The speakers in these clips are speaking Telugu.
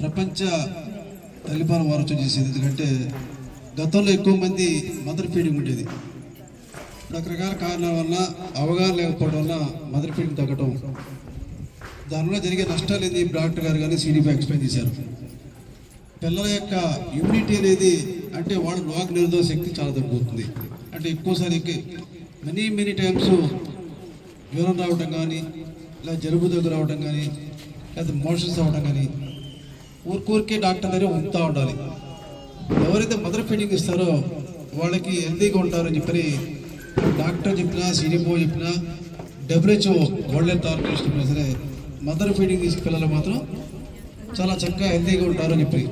ప్రపంచ తల్లిపాల వారోత్సవం చేసేది ఎందుకంటే గతంలో ఎక్కువ మంది మదర్ ఫీడింగ్ ఉండేది. రకరకాల కారణాల వల్ల అవగాహన లేకపోవడం వల్ల మదర్ ఫీడింగ్ తగ్గటం. దానివల్ల జరిగే నష్టాలు ఏంది? డాక్టర్ గారు కానీ సీడీపీ ఎక్స్ప్లెయిన్ చేశారు. పిల్లల యొక్క ఇమ్యూనిటీ అనేది అంటే వాళ్ళ రోగ నిరోధక శక్తి చాలా తగ్గుతుంది అంటే ఎక్కువసారి మెనీ మెనీ టైమ్స్ జ్వరం రావడం కానీ లేదా జలుబు దగ్గర రావడం కానీ లేదా మోషన్స్ అవ్వడం కానీ ఊరికూరికే డాక్టర్ దగ్గర ఉంటూ ఉండాలి. ఎవరైతే మదర్ ఫీడింగ్ ఇస్తారో వాళ్ళకి హెల్తీగా ఉంటారని చెప్పని డాక్టర్ చెప్పినా సిడిపో చెప్పినా డబ్ల్యూహెచ్ఓ వరల్డ్ హెల్త్ ఆర్గనైజేషన్ సరే మదర్ ఫీడింగ్ తీసుకు పిల్లలు మాత్రం చాలా చక్కగా హెల్తీగా ఉంటారని చెప్పి.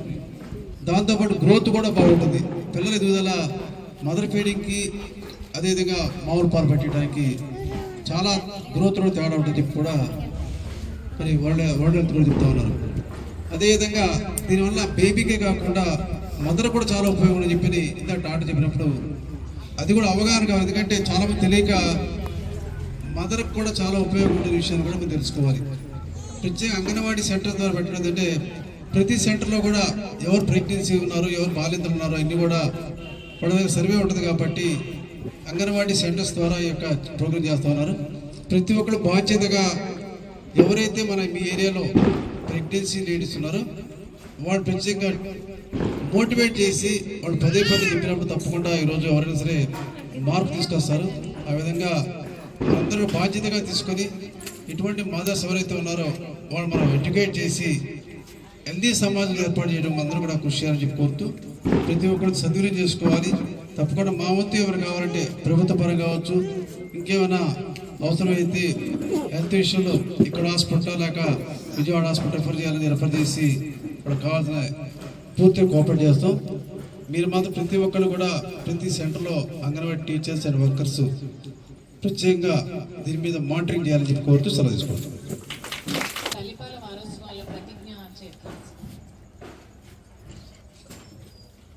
దాంతోపాటు గ్రోత్ కూడా బాగుంటుంది. పిల్లల ఎదుగుదల మదర్ ఫీడింగ్కి అదేవిధంగా మామూలు పాలు పెట్టడానికి చాలా గ్రోత్లో తేడా ఉంటుంది చెప్పి కూడా మరి వరల్డ్ వరల్డ్ హెల్త్ కూడా చెప్తా ఉన్నారు. అదేవిధంగా దీనివల్ల బేబీకే కాకుండా మదర్ కూడా చాలా ఉపయోగం అని చెప్పి ఇంత డాక్టర్ చెప్పినప్పుడు అది కూడా అవగాహన కావాలి. ఎందుకంటే చాలా మంది తెలియక మదర్కి కూడా చాలా ఉపయోగం ఉండే విషయాన్ని కూడా మనం తెలుసుకోవాలి. ప్రత్యేక అంగన్వాడీ సెంటర్ ద్వారా పెట్టడం అంటే ప్రతి సెంటర్లో కూడా ఎవరు ప్రెగ్నెన్సీ ఉన్నారు ఎవరు బాలింతలు ఉన్నారు అన్నీ కూడా వాళ్ళ సర్వే ఉంటుంది కాబట్టి అంగన్వాడీ సెంటర్స్ ద్వారా ఈ యొక్క ప్రోగ్రామ్ చేస్తూ ఉన్నారు. ప్రతి ఒక్కరు బాధ్యతగా ఎవరైతే మన మీ ఏరియాలో ప్రెగ్నెన్సీ లేడీస్ ఉన్నారు. వాళ్ళు ప్రత్యేకంగా మోటివేట్ చేసి వాళ్ళు పదే పదే చెప్పినప్పుడు తప్పకుండా ఈరోజు ఎవరైనా సరే మార్పు తీసుకొస్తారు. ఆ విధంగా అందరూ బాధ్యతగా తీసుకొని ఇటువంటి మదర్స్ ఎవరైతే ఉన్నారో వాళ్ళు మనం ఎడ్యుకేట్ చేసి హెల్దీ సమాజం ఏర్పాటు చేయడం అందరూ కూడా కృషి చేయాలని చెప్పి ప్రతి ఒక్కరు సద్వినియోగం చేసుకోవాలి. తప్పకుండా మా వంతు ఎవరు కావాలంటే ప్రభుత్వ పరం కావచ్చు ఇంకేమైనా అవసరమైతే హెల్త్ విషయంలో ఇక్కడ హాస్పిటల్ లేక విజయవాడ హాస్పిటల్ రిఫర్ చేయాలని రిఫర్ చేసి ఇక్కడ కావాల్సిన పూర్తిగా కోఆపరేట్ చేస్తాం. మీరు మాత్రం ప్రతి ఒక్కరు కూడా ప్రతి సెంటర్లో అంగన్వాడీ టీచర్స్ అండ్ వర్కర్స్ ప్రత్యేకంగా దీని మీద మానిటరింగ్ చేయాలని చెప్పి కోరుతూ సలహా తీసుకుంటాం